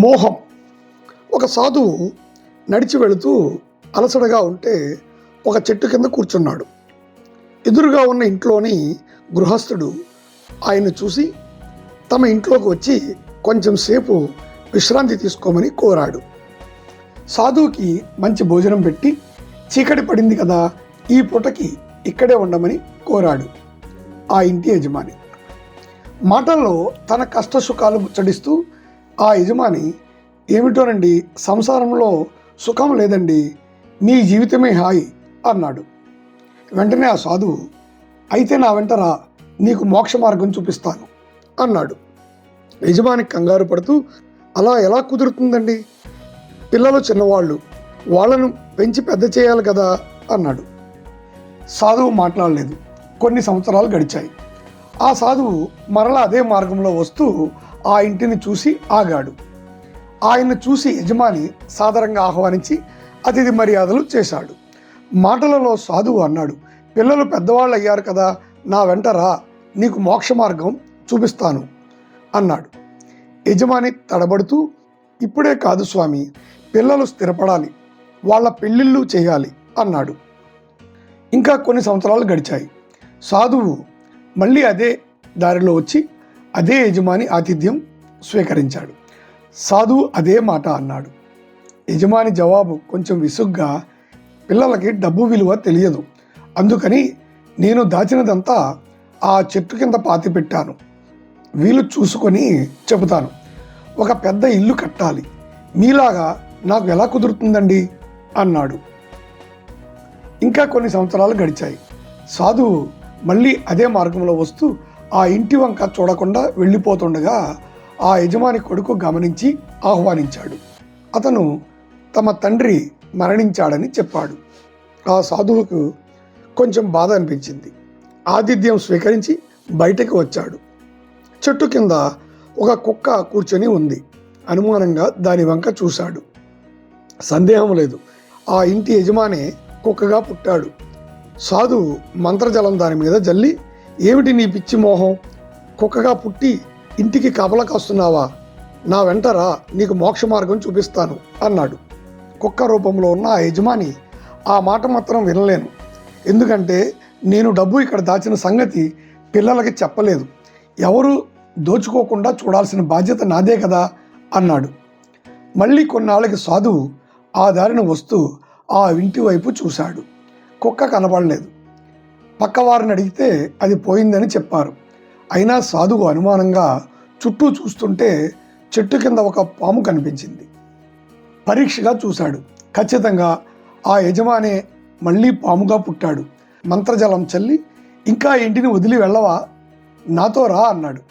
మోహం. ఒక సాధువు నడిచి వెళుతూ అలసడగా ఉంటే ఒక చెట్టు కింద కూర్చున్నాడు. ఎదురుగా ఉన్న ఇంట్లోని గృహస్థుడు ఆయన చూసి తమ ఇంట్లోకి వచ్చి కొంచెం సేపు విశ్రాంతి తీసుకోమని కోరాడు. సాధువుకి మంచి భోజనం పెట్టి చీకటి పడింది కదా ఈ పూటకి ఇక్కడే ఉండమని కోరాడు ఆ ఇంటి యజమాని. మాటల్లో తన కష్టసుఖాలు ముచ్చడిస్తూ ఆ యజమాని ఏమిటోనండి సంసారంలో సుఖం లేదండి మీ జీవితమే హాయి అన్నాడు. వెంటనే ఆ సాధువు అయితే నా వెంటరా నీకు మోక్ష మార్గం చూపిస్తాను అన్నాడు. యజమాని కంగారు పడుతూ అలా ఎలా కుదురుతుందండి? పిల్లలు చిన్నవాళ్ళు వాళ్ళను పెంచి పెద్ద చేయాలి కదా అన్నాడు. సాధువు మాట్లాడలేదు. కొన్ని సంవత్సరాలు గడిచాయి. ఆ సాధువు మరలా అదే మార్గంలో వస్తూ ఆ ఇంటిని చూసి ఆగాడు. ఆయన చూసి యజమాని సాదరంగా ఆహ్వానించి అతిథి మర్యాదలు చేశాడు. మాటలలో సాధువు అన్నాడు పిల్లలు పెద్దవాళ్ళు అయ్యారు కదా నా వెంట రా నీకు మోక్ష మార్గం చూపిస్తాను అన్నాడు. యజమాని తడబడుతూ ఇప్పుడే కాదు స్వామి పిల్లలు స్థిరపడాలి వాళ్ళ పెళ్ళిళ్ళు చేయాలి అన్నాడు. ఇంకా కొన్ని సంవత్సరాలు గడిచాయి. సాధువు మళ్ళీ అదే దారిలో వచ్చి అదే యజమాని ఆతిథ్యం స్వీకరించాడు. సాధువు అదే మాట అన్నాడు. యజమాని జవాబు కొంచెం విసుగ్గా పిల్లలకి డబ్బు విలువ తెలియదు. అందుకని నేను దాచినదంతా ఆ చెట్టు కింద పాతి పెట్టాను. వీలు చూసుకొని చెబుతాను. ఒక పెద్ద ఇల్లు కట్టాలి. మీలాగా నాకు ఎలా కుదురుతుందండి? అన్నాడు. ఇంకా కొన్ని సంవత్సరాలు గడిచాయి. సాధువు మళ్ళీ అదే మార్గంలో వస్తూ ఆ ఇంటి వంక చూడకుండా వెళ్ళిపోతుండగా ఆ యజమాని కొడుకు గమనించి ఆహ్వానించాడు. అతను తమ తండ్రి మరణించాడని చెప్పాడు. ఆ సాధువుకు కొంచెం బాధ అనిపించింది. ఆతిథ్యం స్వీకరించి బయటకు వచ్చాడు. చెట్టు కింద ఒక కుక్క కూర్చొని ఉంది. అనుమానంగా దాని వంక చూశాడు. సందేహం లేదు. ఆ ఇంటి యజమానే కుక్కగా పుట్టాడు. సాధువు మంత్రజలం దాని మీద జల్లి ఏమిటి నీ పిచ్చి మోహం? కుక్కగా పుట్టి ఇంటికి కబల కాస్తున్నావా? నా వెంటరా నీకు మోక్ష మార్గం చూపిస్తాను అన్నాడు. కుక్క రూపంలో ఉన్న ఆ యజమాని ఆ మాట మాత్రం వినలేను. ఎందుకంటే నేను డబ్బు ఇక్కడ దాచిన సంగతి పిల్లలకి చెప్పలేదు. ఎవరు దోచుకోకుండా చూడాల్సిన బాధ్యత నాదే కదా అన్నాడు. మళ్ళీ కొన్నాళ్ళకి సాధువు ఆ దారిన వస్తూ ఆ ఇంటి వైపు చూశాడు. కుక్క కనబడలేదు. పక్కవారిని అడిగితే అది పోయిందని చెప్పారు. అయినా సాధువు అనుమానంగా చుట్టూ చూస్తుంటే చెట్టు కింద ఒక పాము కనిపించింది. పరీక్షగా చూశాడు. ఖచ్చితంగా ఆ యజమానే మళ్ళీ పాముగా పుట్టాడు. మంత్రజలం చల్లి ఇంకా ఇంటిని వదిలి వెళ్ళవా? నాతో రా అన్నాడు.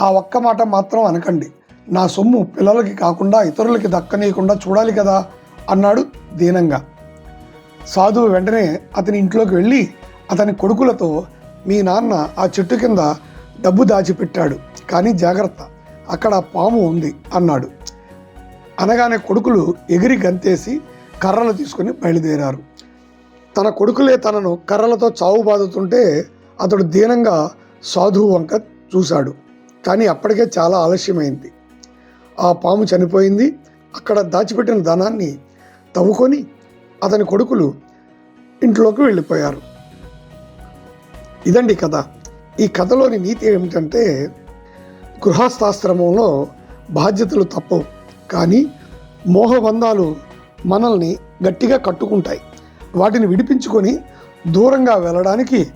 ఆ ఒక్క మాట మాత్రం అనకండి. నా సొమ్ము పిల్లలకి కాకుండా ఇతరులకి దక్కనీయకుండా చూడాలి కదా అన్నాడు దీనంగా. సాధువు వెంటనే అతని ఇంట్లోకి వెళ్ళి అతని కొడుకులతో మీ నాన్న ఆ చెట్టు కింద డబ్బు దాచిపెట్టాడు. కానీ జాగ్రత్త అక్కడ పాము ఉంది అన్నాడు. అనగానే కొడుకులు ఎగిరి గంతేసి కర్రలు తీసుకుని బయలుదేరారు. తన కొడుకులే తనను కర్రలతో చావు బాదుతుంటే అతడు దీనంగా సాధువు వంక చూశాడు. కానీ అప్పటికే చాలా ఆలస్యమైంది. ఆ పాము చనిపోయింది. అక్కడ దాచిపెట్టిన ధనాన్ని తవ్వుకొని అతని కొడుకులు ఇంట్లోకి వెళ్ళిపోయారు. ఇదండి కథ. ఈ కథలోని నీతి ఏమిటంటే గృహస్థాశ్రమంలో బాధ్యతలు తప్పవు. కానీ మోహబంధాలు మనల్ని గట్టిగా కట్టుకుంటాయి. వాటిని విడిపించుకొని దూరంగా వెళ్ళడానికి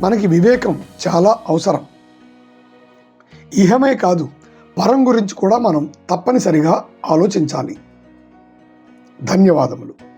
మనకి వివేకం చాలా అవసరం. ఇహమే కాదు పరం గురించి కూడా మనం తప్పనిసరిగా ఆలోచించాలి. ధన్యవాదములు.